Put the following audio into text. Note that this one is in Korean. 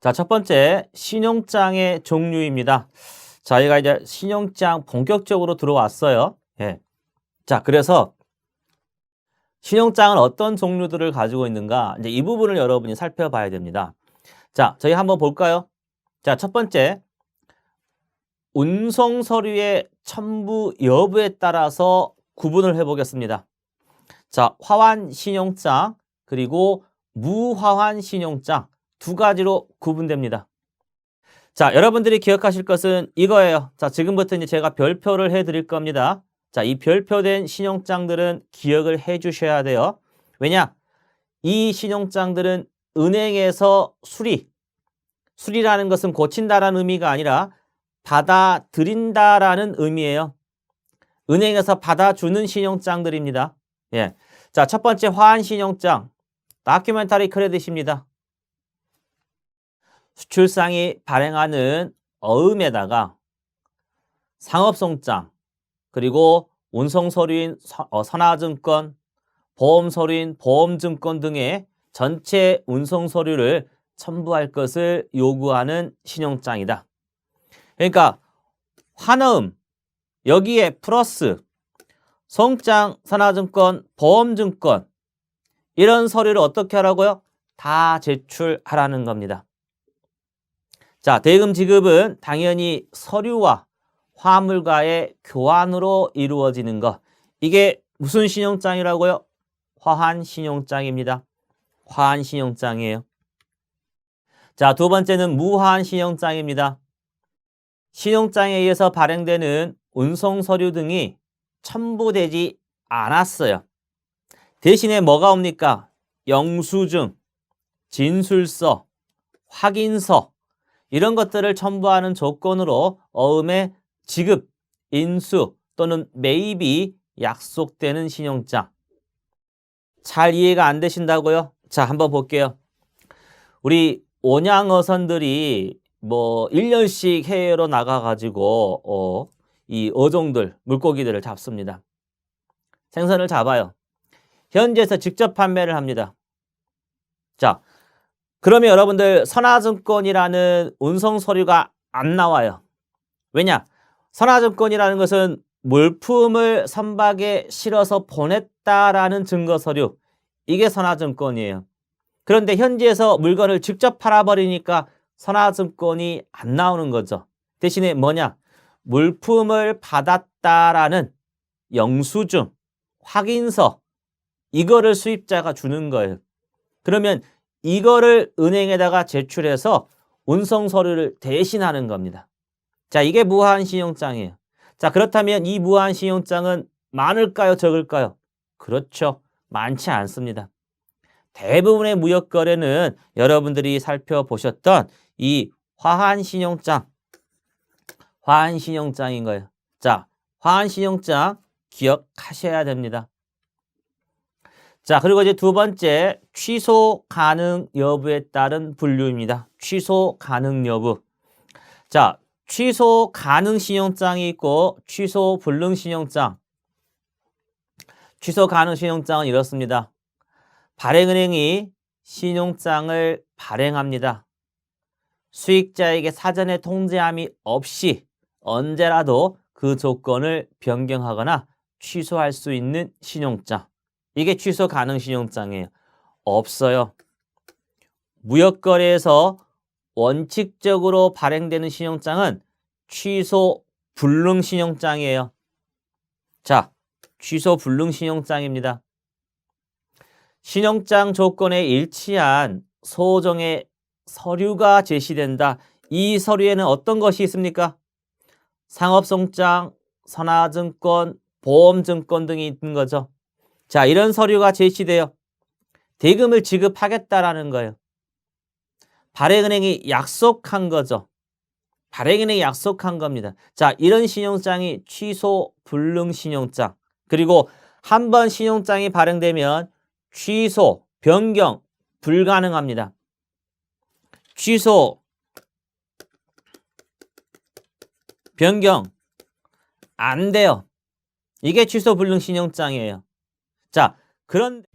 자, 첫 번째 신용장의 종류입니다. 저희가 이제 신용장 본격적으로 들어왔어요. 예. 자, 그래서 신용장은 어떤 종류들을 가지고 있는가? 이제 이 부분을 여러분이 살펴봐야 됩니다. 자, 저희 한번 볼까요? 자, 첫 번째 운송 서류의 첨부 여부에 따라서 구분을 해 보겠습니다. 자, 화환 신용장 그리고 무화환 신용장 두 가지로 구분됩니다. 자, 여러분들이 기억하실 것은 이거예요. 자, 지금부터 이제 제가 별표를 해 드릴 겁니다. 자, 이 별표된 신용장들은 기억을 해 주셔야 돼요. 왜냐? 이 신용장들은 은행에서 수리, 수리라는 것은 고친다라는 의미가 아니라 받아들인다라는 의미예요. 은행에서 받아주는 신용장들입니다. 예. 자, 첫 번째 화한 신용장, 다큐멘터리 크레딧입니다. 수출상이 발행하는 어음에다가 상업송장, 그리고 운송서류인 서- 어, 선화증권, 보험서류인 보험증권 등의 전체 운송서류를 첨부할 것을 요구하는 신용장이다. 그러니까 환어음, 여기에 플러스 송장, 선화증권, 보험증권 이런 서류를 어떻게 하라고요? 다 제출하라는 겁니다. 자, 대금 지급은 당연히 서류와 화물과의 교환으로 이루어지는 것. 이게 무슨 신용장이라고요? 화한 신용장입니다. 화한 신용장이에요. 자, 두 번째는 무화한 신용장입니다. 신용장에 의해서 발행되는 운송 서류 등이 첨부되지 않았어요. 대신에 뭐가 옵니까? 영수증, 진술서, 확인서 이런 것들을 첨부하는 조건으로 어음의 지급, 인수 또는 매입이 약속되는 신용장. 잘 이해가 안 되신다고요? 자, 한번 볼게요. 우리 온양어선들이 뭐 1년씩 해외로 나가가지고 어, 이 어종들, 물고기들을 잡습니다. 생선을 잡아요. 현지에서 직접 판매를 합니다. 자, 그러면 여러분들 선화증권이라는 운송 서류가 안 나와요. 왜냐? 선화증권이라는 것은 물품을 선박에 실어서 보냈다라는 증거 서류. 이게 선화증권이에요. 그런데 현지에서 물건을 직접 팔아버리니까 선화증권이 안 나오는 거죠. 대신에 뭐냐? 물품을 받았다라는 영수증, 확인서, 이거를 수입자가 주는 거예요. 그러면 이거를 은행에다가 제출해서 운송 서류를 대신하는 겁니다. 자, 이게 무한 신용장이에요. 자, 그렇다면 이 무한 신용장은 많을까요? 적을까요? 그렇죠. 많지 않습니다. 대부분의 무역 거래는 여러분들이 살펴보셨던 이 화한 신용장, 화한 신용장인 거예요. 자, 화한 신용장 기억하셔야 됩니다. 자, 그리고 이제 두 번째 취소 가능 여부에 따른 분류입니다. 취소 가능 여부. 자, 취소 가능 신용장이 있고 취소 불능 신용장. 취소 가능 신용장은 이렇습니다. 발행은행이 신용장을 발행합니다. 수익자에게 사전에 통지함이 없이 언제라도 그 조건을 변경하거나 취소할 수 있는 신용장. 이게 취소 가능 신용장이에요. 없어요. 무역거래에서 원칙적으로 발행되는 신용장은 취소 불능 신용장이에요. 자, 취소 불능 신용장입니다. 신용장 조건에 일치한 소정의 서류가 제시된다. 이 서류에는 어떤 것이 있습니까? 상업송장, 선화증권, 보험증권 등이 있는 거죠. 자, 이런 서류가 제시돼요. 대금을 지급하겠다라는 거예요. 발행은행이 약속한 거죠. 발행은행이 약속한 겁니다. 자, 이런 신용장이 취소 불능 신용장. 그리고 한 번 신용장이 발행되면 취소, 변경 불가능합니다. 취소, 변경 안 돼요. 이게 취소 불능 신용장이에요. 자, 그런데